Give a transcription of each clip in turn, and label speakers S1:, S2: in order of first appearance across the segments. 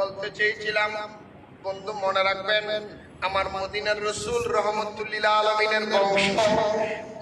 S1: বলতে চেয়েছিলাম, বন্ধু মনে রাখবেন, আমার মদিনার রসুল রহমতুল্লিলা আলমিনের বংশ।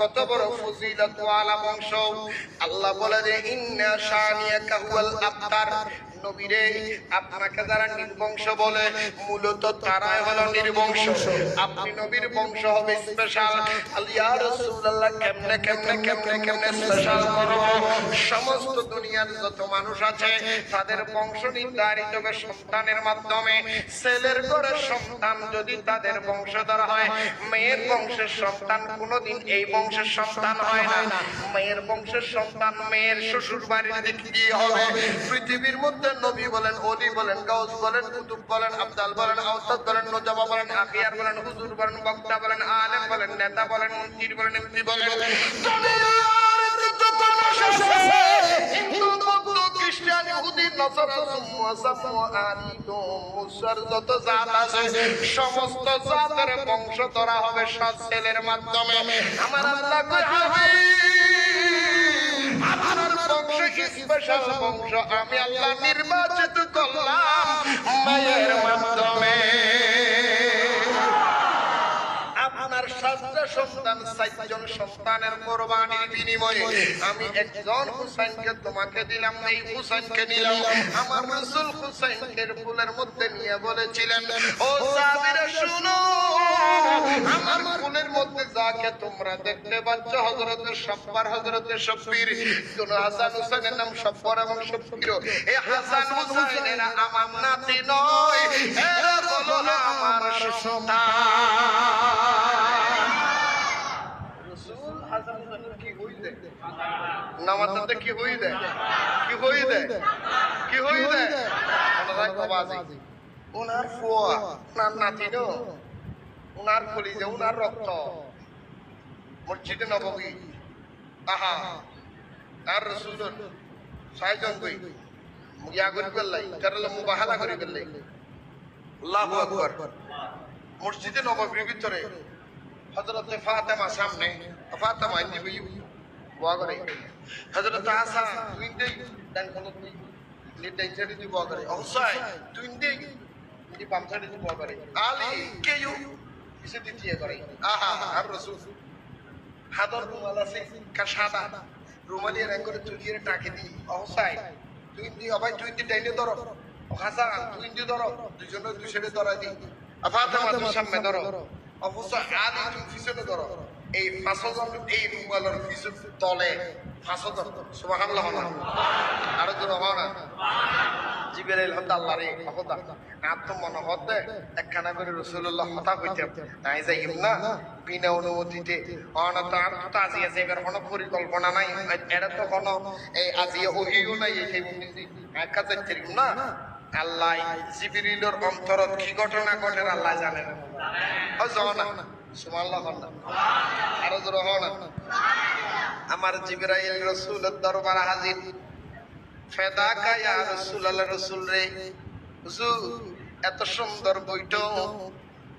S1: কত বড় ফজিলত ওয়ালা বংশ। আল্লাহ বলে যে, ইন্না শানিয়া কাহুয়াল আবতার। নবীরে আপনাকে যারা নির্বংশ বলে, মূলত তারাই হলো নির্বংশ। আপনি নবীর বংশ হবে স্পেশাল আলিয়া রাসূলুল্লাহ, কেমনে কেমনে কেমনে কেমনে স্পেশাল করব? সমস্ত দুনিয়ার যত মানুষ আছে, তাদের বংশ নির্ধারিত হবে সন্তানের মাধ্যমে। ছেলের ঘরে সন্তান যদি তাদের বংশধর হয়, মেয়ের বংশের সন্তান কোনোদিন এই বংশের সন্তান হয় না। মেয়ের বংশের সন্তান মেয়ের শ্বশুর বাড়ির দিক দিয়ে হবে। পৃথিবীর মধ্যে নবী বলেন অলি বলেন, গাউস বলেন, কুতুব বলেন আব্দাল বলেন আউসাদ বলেন, নোজাবা বলেন আকিয়ার বলেন, হুজুর বলেন, বক্তা বলেন, আলেম বলেন, নেতা বলেন, মন্ত্রী বলেন, এমপি বলেন। সমস্ত জাতের বংশ ধরা হবে সৎ ছেলের মাধ্যমে। আমার আল্লাহ বংশ স্পেশাল বংশ আমি আল্লাহ নির্বাচিত করলাম। মায়ের মাধ্যমে সন্তান সাতজন সন্তানের কোরবানির বিনিময়ে আমি একজন হুসাইনকে তোমাকে দিলাম, এই হুসাইনকে নিলাম। আমার রসুল হুসাইনকে ফুলের মধ্যে নিয়ে বলেছিলেন, ও সাবিরা শুনো আমার ফুলের মধ্যে যাকে তোমরা দেখতে পাচ্ছ হজরতের সব্বার হজরতের সব্বির, কোন হাসান হুসাইনের নাম সব্বর এবং সব্বির এই হাসান হুসাইনের আমার নাতি নয়, এরা হলো আমার সন্তান রসুল হাসান হুসাইনের কি হই দেয় নামাজটাতে কি হই দেয় কি হই দেয় কি হই দেয় ওনারা কবাজি ওনার ফুয়া ওনার নাতি নো ওনার কলিজা ওনার রক্ত। মসজিদে নববী আহা। আর রসুল ছয়জন কই? ইয়া করি পেলাই কারণ মুবাহালা করি পেলাই আল্লাহু আকবার। মসজিদে নববীর ভিতরে হযরত ফাতেমা সামনে, ফাতেমা ইনি বুয়া করে। হযরত তুই দেই, ডান কোন তুই লিটাই ছেড়ে তুই বুয়া করে। তুই দেই ইনি বাম ছেড়ে তুই করে। আলী কে ইউ কিসে দিতিয়ে করে। আহা, আর রাসূল। হাদর রুমাল আছে কা সাদা রুমালি এর করে চুলিয়ে টাকে দি অবশ্যই, তুই দি অবাই তুই দি ডাইনে ধরো। হাসান তুই দি ধরো। দুজনে দুই সাইডে ধরাই দি ফাতেমা তুই সামনে ধরো। অবশ্য তুই পিছনে ধরো। এই ফাঁসজন, এই রুমালের পিছন তলে ফাঁসজন। না আরও জোর হও না। জিবেরাইল হতে মনে একখানা করে রসুল্লাহ হতা কইতে তাই যাই না, বিনা আজি কোনো আজি সেই না। আল্লাহ জিবিরিলের অন্তরত কি ঘটনা ঘটে, আল্লাহ জানেন। ও আমার জিবরাইল রসুলের দরবার হাজির। ফেদাকা ইয়া রাসূলুল্লাহ রাসূল রে। হুজুর, এত সুন্দর বইটো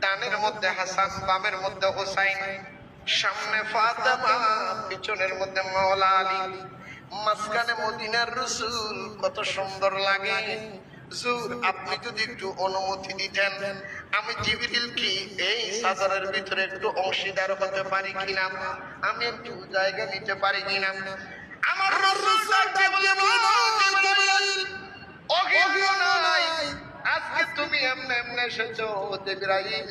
S1: ডানের মধ্যে হাসান, বামের মধ্যে হোসাইন। সামনে ফাতেমা, পিছনের মধ্যে মাওলা আলী। মাঝখানে মদিনার রসুল কত সুন্দর লাগে। হুজুর আপনি যদি একটু অনুমতি দিতেন আমি কি এই সাজারের ভিতরে একটু অংশীদার হতে পারি কিনা আমি একটু জায়গা নিতে পারি কিনা আমার রসুল ডাকতে বলে, "বলো, জিবরাইল, অগিও নাই। আজকে তুমি এমনে এমনে এসেছ জিবরাইল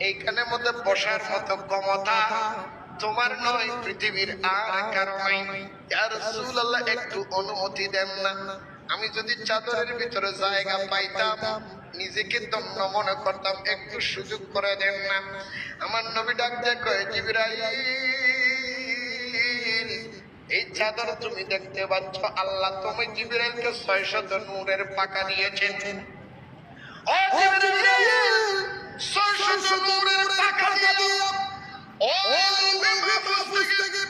S1: এইখানে মধ্যে বসার মতো ক্ষমতা তোমার নয় পৃথিবীর আর কারও নাই ইয়া একটু অনুমতি দেন না আমি যদি চাদরের ভিতরে জায়গা পাইতাম নিজেকে দম্ন মনে করতাম একটু সুযোগ করে দেন না। আমার নবী ডাক কয় এই চাদর তুমি দেখতে পাচ্ছ? আল্লাহ তুমি জিবরাইলকে ছয় শত নূরের পাকা দিয়েছেন। ও জিবরাইল ছয় শত নূরের পাকা দিয়ে ও মুমিন থেকে যে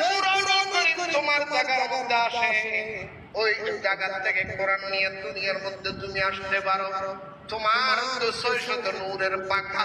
S1: কোরআন করিম তোমার জায়গার আসে, ওই জায়গা থেকে কোরআন নিয়ে দুনিয়ার মধ্যে তুমি আসতে পারো। তোমার তো ছয় শত নূরের পাখা।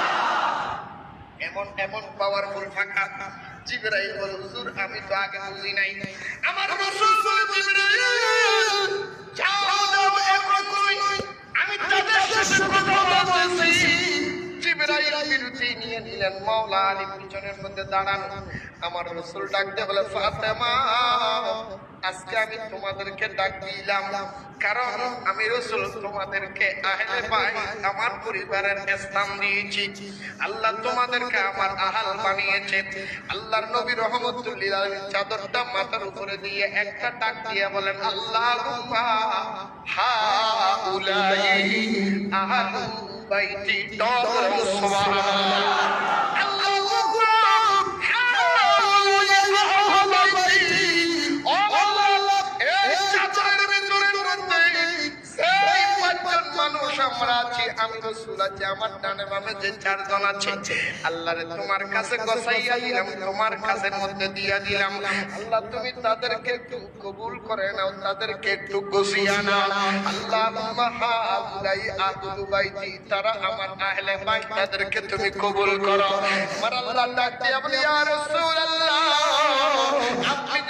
S1: এমন এমন পাওয়ারফুল ফাঁকা। জিবরাইল বলে হুজুর আমি তো আগে বুঝি নাই। আমার রাসূল বলে জিবরাইল। যাও যাও এখন আমি তাদের সাথে কথা বলতেছি। জিবরাইল বিরতি নিয়ে নিলেন মাওলা আলী পিছনের মধ্যে আমার রাসূল ডাকতে বলে, ফাতেমা, আজকে আমি তোমাদেরকে ডাক দিলাম। কারণ আমি রসুল তোমাদেরকে আহলে আমার পরিবারের স্থান দিয়েছি। আল্লাহ তোমাদেরকে আমার আহাল বানিয়েছে। আল্লাহর নবী রহমতুল্লিল চাদরটা মাথার উপরে দিয়ে একটা ডাক দিয়ে বলেন আল্লাহ হা উলাই বাইতি ডর সুবহানাল্লাহ তাদেরকে একটু কবুল তাদেরকে একটু আল্লাহ তারা আমার তাদেরকে তুমি কবুল করো। আমার আল্লাহ ডাক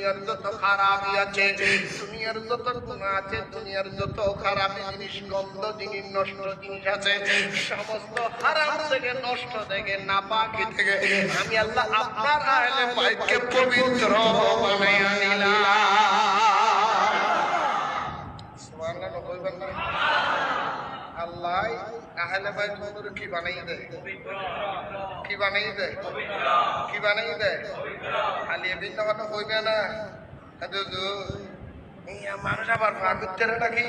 S1: দুনিয়ার যত খারাপি আছে, দুনিয়ার যত গুণা আছে, দুনিয়ার যত খারাপ জিনিস, গন্ধ জিনিস, নষ্ট জিনিস আছে, সমস্ত হারাম থেকে নষ্ট থেকে না পাখি থেকে আমি আল্লাহ আপনার আহলে বাইতকে পবিত্র বানাইয়া দিলাম সুবহানাল্লাহ কইবেন না আল্লাহ আহলে বাইত হুজুর কি বানাই দেয়? কি বানাই দেয়? কি বানাই দেয়? আলি এদিন কথা কইবে না মানুষ আবার ভাগ করতে নাকি